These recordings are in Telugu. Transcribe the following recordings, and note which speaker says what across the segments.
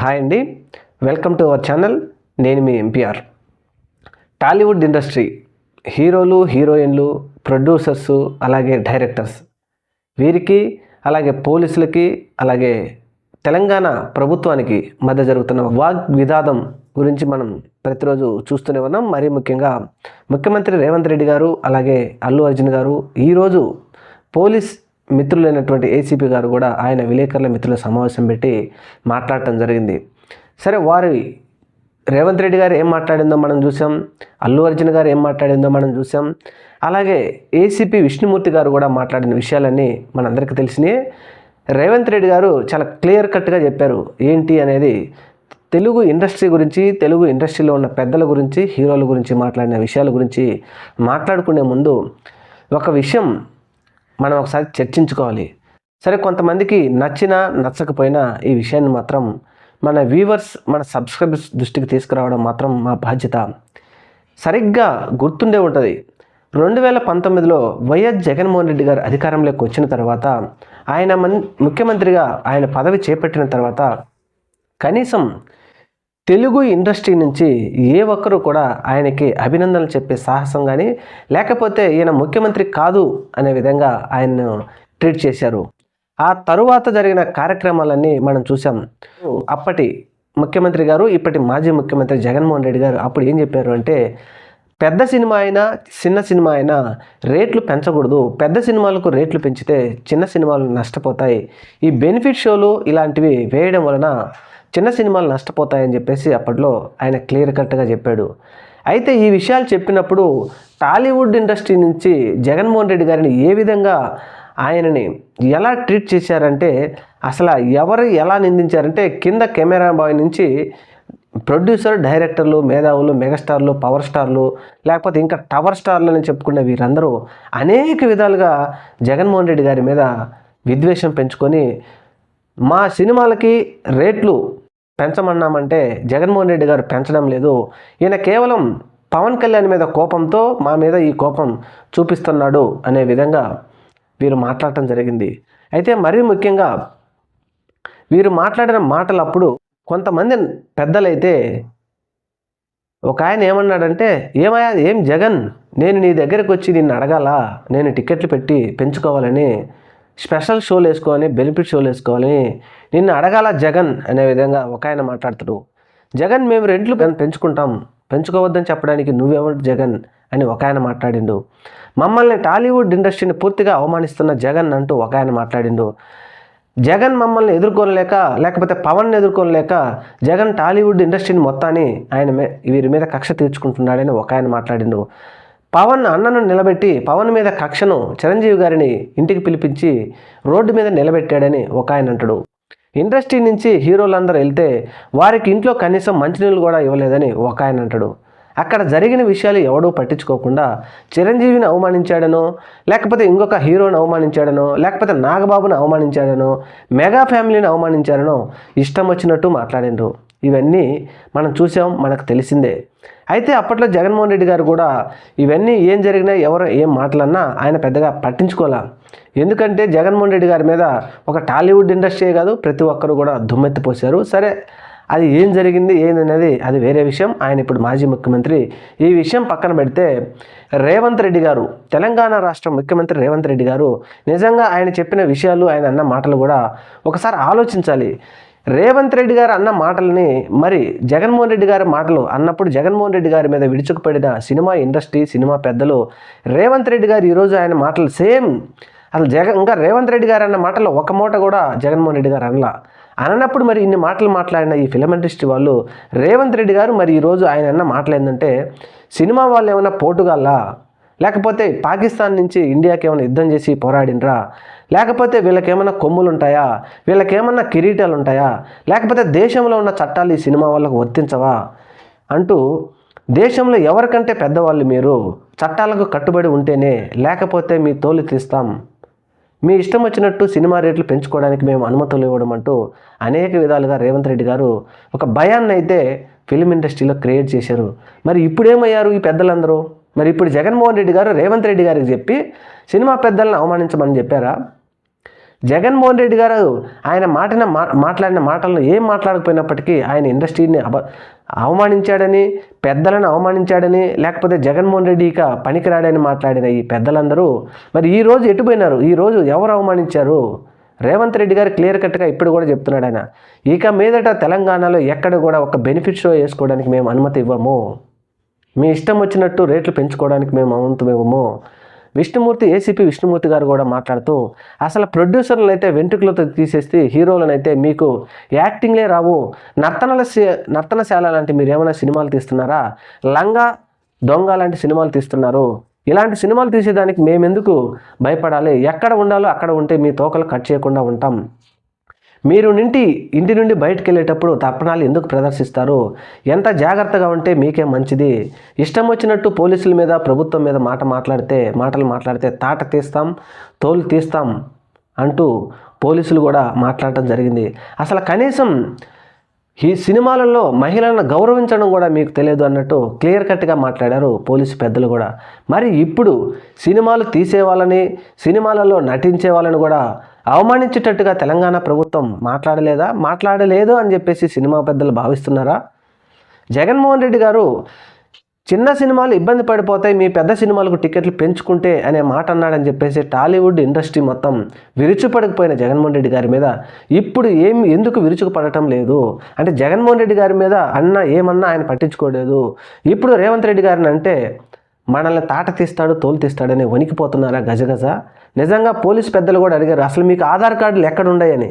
Speaker 1: హాయ్ అండి. Welcome to our channel. నేను మీ ఎంపీఆర్ టాలీవుడ్ ఇండస్ట్రీ హీరోలు హీరోయిన్లు ప్రొడ్యూసర్స్ అలాగే డైరెక్టర్స్ వీరికి అలాగే పోలీసులకి అలాగే తెలంగాణ ప్రభుత్వానికి మధ్య జరుగుతున్న వాగ్ వివాదం గురించి మనం ప్రతిరోజు చూస్తూనే ఉన్నాం. మరీ ముఖ్యంగా ముఖ్యమంత్రి రేవంత్ రెడ్డి గారు అలాగే అల్లు అర్జున్ గారు ఈరోజు పోలీస్ మిత్రులైనటువంటి ఏసీపీ గారు కూడా ఆయన విలేకరుల మిత్రుల సమావేశం పెట్టి మాట్లాడటం జరిగింది. సరే వారి రేవంత్ రెడ్డి గారు ఏం మాట్లాడిందో మనం చూసాం. అల్లు అర్జున్ గారు ఏం మాట్లాడిందో మనం చూసాం. అలాగే ఏసీపీ విష్ణుమూర్తి గారు కూడా మాట్లాడిన విషయాలన్నీ మనందరికీ తెలిసినాయి. రేవంత్ రెడ్డి గారు చాలా క్లియర్ కట్గా చెప్పారు. ఏంటి అనేది తెలుగు ఇండస్ట్రీ గురించి తెలుగు ఇండస్ట్రీలో ఉన్న పెద్దల గురించి హీరోల గురించి మాట్లాడిన విషయాల గురించి మాట్లాడుకునే ముందు ఒక విషయం మనం ఒకసారి చర్చించుకోవాలి. సరే కొంతమందికి నచ్చినా నచ్చకపోయినా ఈ విషయాన్ని మాత్రం మన వ్యూవర్స్ మన సబ్స్క్రైబర్స్ దృష్టికి తీసుకురావడం మాత్రం మా బాధ్యత. సరిగ్గా గుర్తుండే ఉంటుంది. రెండు వేల పంతొమ్మిదిలో వైఎస్ జగన్మోహన్ రెడ్డి గారు అధికారంలోకి వచ్చిన తర్వాత ఆయన మన్ ముఖ్యమంత్రిగా ఆయన పదవి చేపట్టిన తర్వాత కనీసం తెలుగు ఇండస్ట్రీ నుంచి ఏ ఒక్కరు కూడా ఆయనకి అభినందనలు చెప్పే సాహసం కానీ లేకపోతే ఈయన ముఖ్యమంత్రి కాదు అనే విధంగా ఆయన్ను ట్రీట్ చేశారు. ఆ తరువాత జరిగిన కార్యక్రమాలన్నీ మనం చూసాం అప్పటి ముఖ్యమంత్రి గారు ఇప్పటి మాజీ ముఖ్యమంత్రి జగన్మోహన్ రెడ్డి గారు అప్పుడు ఏం చెప్పారు అంటే పెద్ద సినిమా అయినా చిన్న సినిమా అయినా రేట్లు పెంచకూడదు. పెద్ద సినిమాలకు రేట్లు పెంచితే చిన్న సినిమాలు నష్టపోతాయి. ఈ బెనిఫిట్ షోలు ఇలాంటివి వేయడం వలన చిన్న సినిమాలు నష్టపోతాయని చెప్పేసి అప్పట్లో ఆయన క్లియర్ కట్గా చెప్పాడు. అయితే ఈ విషయాలు చెప్పినప్పుడు టాలీవుడ్ ఇండస్ట్రీ నుంచి జగన్మోహన్ రెడ్డి గారిని ఏ విధంగా ఆయనని ఎలా ట్రీట్ చేశారంటే అసలు ఎవరు ఎలా నిందించారంటే కింద కెమెరా బాయ్ నుంచి ప్రొడ్యూసర్ డైరెక్టర్లు మేధావులు మెగాస్టార్లు పవర్ స్టార్లు లేకపోతే ఇంకా టవర్ స్టార్లు అని చెప్పుకునే వీరందరూ అనేక విధాలుగా జగన్మోహన్ రెడ్డి గారి మీద విద్వేషం పెంచుకొని మా సినిమాలకి రేట్లు పెంచమన్నామంటే జగన్మోహన్ రెడ్డి గారు పెంచడం లేదు. ఈయన కేవలం పవన్ కళ్యాణ్ మీద కోపంతో మా మీద ఈ కోపం చూపిస్తున్నాడు అనే విధంగా వీరు మాట్లాడటం జరిగింది. అయితే మరీ ముఖ్యంగా వీరు మాట్లాడిన మాటలు అప్పుడు కొంతమంది పెద్దలైతే ఒక ఆయన ఏమన్నాడంటే ఏమయ్యా ఏం జగన్? నేను నీ దగ్గరకు వచ్చి నిన్ను అడగాల? నేను టికెట్లు పెట్టి పెంచుకోవాలని స్పెషల్ షోలు వేసుకోవాలని బెనిఫిట్ షోలు వేసుకోవాలని నిన్ను అడగాల జగన్ అనే విధంగా ఒక ఆయన మాట్లాడతాడు. జగన్ మేము రెంట్లు పెంచుకుంటాం. పెంచుకోవద్దని చెప్పడానికి నువ్వెవరు జగన్ అని ఒక ఆయన మాట్లాడిండు. మమ్మల్ని టాలీవుడ్ ఇండస్ట్రీని పూర్తిగా అవమానిస్తున్న జగన్ అంటూ ఒక ఆయన మాట్లాడిండు. జగన్ మమ్మల్ని ఎదుర్కోలేక లేకపోతే పవన్ ఎదుర్కోలేక జగన్ టాలీవుడ్ ఇండస్ట్రీని మొత్తాన్ని ఆయన మే వీరి మీద కక్ష తీర్చుకుంటున్నాడని ఒక ఆయన మాట్లాడిండు. పవన్ అన్నను నిలబెట్టి పవన్ మీద కక్షను చిరంజీవి గారిని ఇంటికి పిలిపించి రోడ్డు మీద నిలబెట్టాడని ఒక ఆయన అంటాడు. ఇండస్ట్రీ నుంచి హీరోలందరూ వెళ్తే వారికి ఇంట్లో కనీసం మంచినీళ్ళు కూడా ఇవ్వలేదని ఒక ఆయన అంటాడు. అక్కడ జరిగిన విషయాలు ఎవడూ పట్టించుకోకుండా చిరంజీవిని అవమానించాడనో లేకపోతే ఇంకొక హీరోని అవమానించాడనో లేకపోతే నాగబాబుని అవమానించాడనో మెగా ఫ్యామిలీని అవమానించాడనో ఇష్టం వచ్చినట్టు మాట్లాడిండ్రు. ఇవన్నీ మనం చూసాం మనకు తెలిసిందే. అయితే అప్పట్లో జగన్మోహన్ రెడ్డి గారు కూడా ఇవన్నీ ఏం జరిగినా ఎవరు ఏం మాటలన్నా ఆయన పెద్దగా పట్టించుకోలే. ఎందుకంటే జగన్మోహన్ రెడ్డి గారి మీద ఒక టాలీవుడ్ ఇండస్ట్రీ కాదు ప్రతి ఒక్కరు కూడా దుమ్మెత్తిపోశారు. సరే అది ఏం జరిగింది ఏందనేది అది వేరే విషయం. ఆయన ఇప్పుడు మాజీ ముఖ్యమంత్రి. ఈ విషయం పక్కన పెడితే రేవంత్ రెడ్డి గారు తెలంగాణ రాష్ట్ర ముఖ్యమంత్రి రేవంత్ రెడ్డి గారు నిజంగా ఆయన చెప్పిన విషయాలు ఆయన అన్న మాటలు కూడా ఒకసారి ఆలోచించాలి. రేవంత్ రెడ్డి గారు అన్న మాటలని మరి జగన్మోహన్ రెడ్డి గారి మాటలు అన్నప్పుడు జగన్మోహన్ రెడ్డి గారి మీద విడుచుకుపడిన సినిమా ఇండస్ట్రీ సినిమా పెద్దలు రేవంత్ రెడ్డి గారు ఈరోజు ఆయన మాటలు సేమ్. అసలు జగన్ ఇంకా రేవంత్ రెడ్డి గారు అన్న మాటలు ఒక మూట కూడా జగన్మోహన్ రెడ్డి గారు అనలా. అననప్పుడు మరి ఇన్ని మాటలు మాట్లాడిన ఈ ఫిలిం ఇండస్ట్రీ వాళ్ళు రేవంత్ రెడ్డి గారు మరి ఈరోజు ఆయన అన్న మాటలు ఏంటంటే సినిమా వాళ్ళు ఏమైనా పోటుగాల్లా లేకపోతే పాకిస్తాన్ నుంచి ఇండియాకి ఏమైనా యుద్ధం చేసి పోరాడినరా? లేకపోతే వీళ్ళకేమైనా కొమ్ములు ఉంటాయా వీళ్ళకేమన్నా కిరీటాలు ఉంటాయా లేకపోతే దేశంలో ఉన్న చట్టాలు ఈ సినిమా వాళ్ళకు వర్తించవా? అంటూ దేశంలో ఎవరికంటే పెద్దవాళ్ళు మీరు? చట్టాలకు కట్టుబడి ఉంటేనే లేకపోతే మీ తోలు తీస్తాం. మీ ఇష్టం వచ్చినట్టు సినిమా రేట్లు పెంచుకోవడానికి మేము అనుమతులు ఇవ్వడం అంటూ అనేక విధాలుగా రేవంత్ రెడ్డి గారు ఒక భయాన్ని అయితే ఫిలిం ఇండస్ట్రీలో క్రియేట్ చేశారు. మరి ఇప్పుడు ఏమయ్యారు ఈ పెద్దలందరూ? మరి ఇప్పుడు జగన్మోహన్ రెడ్డి గారు రేవంత్ రెడ్డి గారికి చెప్పి సినిమా పెద్దలను అవమానించమని చెప్పారా? జగన్మోహన్ రెడ్డి గారు ఆయన మాటిన మా మాట్లాడిన మాటలను ఏం మాట్లాడకపోయినప్పటికీ ఆయన ఇండస్ట్రీని అబ అవమానించాడని పెద్దలను అవమానించాడని లేకపోతే జగన్మోహన్ రెడ్డి ఇక పనికిరాడని మాట్లాడిన ఈ పెద్దలందరూ మరి ఈ రోజు ఎటుపోయినారు ఈ రోజు ఎవరు అవమానించారు? రేవంత్ రెడ్డి గారు క్లియర్ కట్గా ఇప్పుడు కూడా చెప్తున్నాడు ఆయన. ఇక మీదట తెలంగాణలో ఎక్కడ కూడా ఒక బెనిఫిట్ షో వేసుకోవడానికి మేము అనుమతి ఇవ్వము. మీ ఇష్టం వచ్చినట్టు రేట్లు పెంచుకోవడానికి మేము అవంతమేమో విష్ణుమూర్తి ఏసీపీ విష్ణుమూర్తి గారు కూడా మాట్లాడుతూ అసలు ప్రొడ్యూసర్లను అయితే వెంట్రుకలతో తీసేస్తే హీరోలనైతే మీకు యాక్టింగ్లే రావు. నర్తనల శ- నర్తనశాల లాంటి మీరు ఏమైనా సినిమాలు తీస్తున్నారా? లంగా దొంగ లాంటి సినిమాలు తీస్తున్నారు. ఇలాంటి సినిమాలు తీసేదానికి మేమెందుకు భయపడాలి? ఎక్కడ ఉండాలో అక్కడ ఉంటే మీ తోకలు కట్ చేయకుండా ఉంటాం. మీరు నింటి ఇంటి నుండి బయటకు వెళ్ళేటప్పుడు తప్పనాలు ఎందుకు ప్రదర్శిస్తారు? ఎంత జాగ్రత్తగా ఉంటే మీకే మంచిది? ఇష్టం వచ్చినట్టు పోలీసుల మీద ప్రభుత్వం మీద మాట మాట్లాడితే మాటలు మాట్లాడితే తాట తీస్తాం తోలు తీస్తాం అంటూ పోలీసులు కూడా మాట్లాడటం జరిగింది. అసలు కనీసం ఈ సినిమాలలో మహిళలను గౌరవించడం కూడా మీకు తెలియదు అన్నట్టు క్లియర్ కట్గా మాట్లాడారు పోలీసు పెద్దలు కూడా. మరి ఇప్పుడు సినిమాలు తీసే వాళ్ళని సినిమాలలో నటించే వాళ్ళని కూడా అవమానించేటట్టుగా తెలంగాణ ప్రభుత్వం మాట్లాడలేదా? మాట్లాడలేదు అని చెప్పేసి సినిమా పెద్దలు భావిస్తున్నారా? జగన్మోహన్ రెడ్డి గారు చిన్న సినిమాలు ఇబ్బంది పడిపోతాయి మీ పెద్ద సినిమాలకు టికెట్లు పెంచుకుంటే అనే మాట అన్నాడని చెప్పేసి టాలీవుడ్ ఇండస్ట్రీ మొత్తం విరుచుపడకపోయిన జగన్మోహన్ రెడ్డి గారి మీద. ఇప్పుడు ఏం ఎందుకు విరుచుకుపడటం లేదు? అంటే జగన్మోహన్ రెడ్డి గారి మీద అన్న ఏమన్నా ఆయన పట్టించుకోలేదు. ఇప్పుడు రేవంత్ రెడ్డి గారిని అంటే మనల్ని తాట తీస్తాడు తోలు తీస్తాడని వణికిపోతున్నారా గజగజ? నిజంగా పోలీస్ పెద్దలు కూడా అడిగారు అసలు మీకు ఆధార్ కార్డులు ఎక్కడున్నాయని?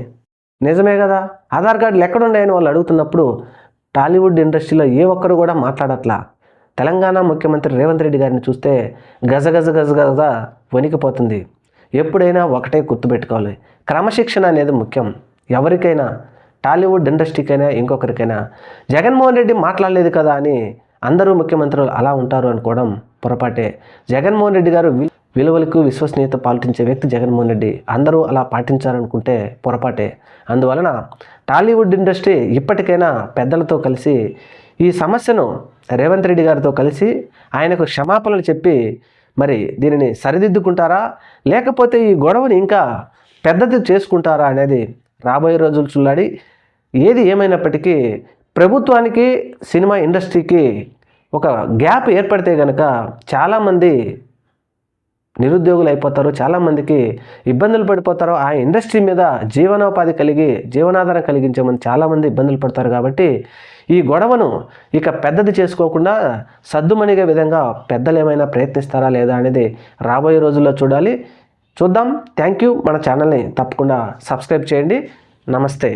Speaker 1: నిజమే కదా ఆధార్ కార్డులు ఎక్కడున్నాయని వాళ్ళు అడుగుతున్నప్పుడు టాలీవుడ్ ఇండస్ట్రీలో ఏ ఒక్కరు కూడా మాట్లాడట్లా. తెలంగాణ ముఖ్యమంత్రి రేవంత్ రెడ్డి గారిని చూస్తే గజగజ గజగజ వణికిపోతుంది. ఎప్పుడైనా ఒకటే గుర్తుపెట్టుకోవాలి క్రమశిక్షణ అనేది ముఖ్యం. ఎవరికైనా టాలీవుడ్ ఇండస్ట్రీకైనా ఇంకొకరికైనా జగన్మోహన్ రెడ్డి మాట్లాడలేదు కదా అని అందరూ ముఖ్యమంత్రులు అలా ఉంటారు అనుకోవడం పొరపాటే. జగన్మోహన్ రెడ్డి గారు వి- విలువలకు విశ్వసనీయత పాటించే వ్యక్తి జగన్మోహన్ రెడ్డి. అందరూ అలా పాటించారనుకుంటే పొరపాటే. అందువలన టాలీవుడ్ ఇండస్ట్రీ ఇప్పటికైనా పెద్దలతో కలిసి ఈ సమస్యను రేవంత్ రెడ్డి గారితో కలిసి ఆయనకు క్షమాపణలు చెప్పి మరి దీనిని సరిదిద్దుకుంటారా? లేకపోతే ఈ గొడవని ఇంకా పెద్దది చేసుకుంటారా అనేది రాబోయే రోజులు చూడాలి. ఏది ఏమైనప్పటికీ ప్రభుత్వానికి సినిమా ఇండస్ట్రీకి ఒక గ్యాప్ ఏర్పడితే కనుక చాలామంది నిరుద్యోగులు అయిపోతారు చాలామందికి ఇబ్బందులు పడిపోతారు. ఆ ఇండస్ట్రీ మీద జీవనోపాధి కలిగి జీవనాధారం కలిగించమని చాలామంది ఇబ్బందులు పడతారు కాబట్టి ఈ గొడవను ఇక పెద్దది చేసుకోకుండా సద్దుమణిగే విధంగా పెద్దలు ఏమైనా ప్రయత్నిస్తారా లేదా అనేది రాబోయే రోజుల్లో చూడాలి. చూద్దాం. Thank you. మన ఛానల్ని తప్పకుండా సబ్స్క్రైబ్ చేయండి. నమస్తే.